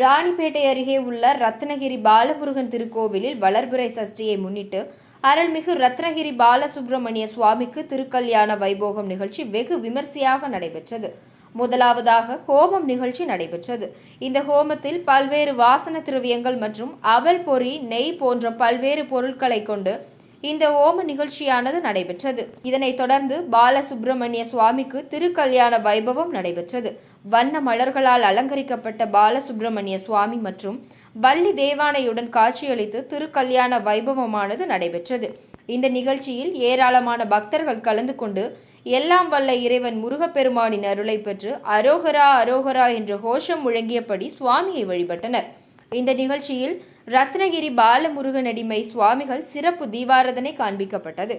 ராணிப்பேட்டை அருகே உள்ள ரத்னகிரி பாலமுருகன் திருக்கோவிலில் வளர்பிறை சஷ்டியை முன்னிட்டு அருள்மிகு ரத்னகிரி பாலசுப்பிரமணிய சுவாமிக்கு திருக்கல்யாண வைபோகம் நிகழ்ச்சி வெகு விமர்சையாக நடைபெற்றது. முதலாவதாக ஹோமம் நிகழ்ச்சி நடைபெற்றது. இந்த ஹோமத்தில் பல்வேறு வாசன திரவியங்கள் மற்றும் அவல் பொறி நெய் போன்ற பல்வேறு பொருட்களை கொண்டு இந்த ஓம நிகழ்ச்சியானது நடைபெற்றது. இதனைத் தொடர்ந்து பாலசுப்பிரமணிய சுவாமிக்கு திருக்கல்யாண வைபவம் நடைபெற்றது. வண்ண மலர்களால் அலங்கரிக்கப்பட்ட பாலசுப்பிரமணிய சுவாமி மற்றும் வள்ளி தேவானையுடன் காட்சியளித்து திருக்கல்யாண வைபவமானது நடைபெற்றது. இந்த நிகழ்ச்சியில் ஏராளமான பக்தர்கள் கலந்து கொண்டு எல்லாம் வல்ல இறைவன் முருகப்பெருமானின் அருளை பெற்று அரோகரா அரோகரா என்ற கோஷம் முழங்கியபடி சுவாமியை வழிபட்டனர். இந்த நிகழ்ச்சியில் ரத்னகிரி பாலமுருகன் அடிமை சுவாமிகள் சிறப்பு தீபாரதனை காண்பிக்கப்பட்டது.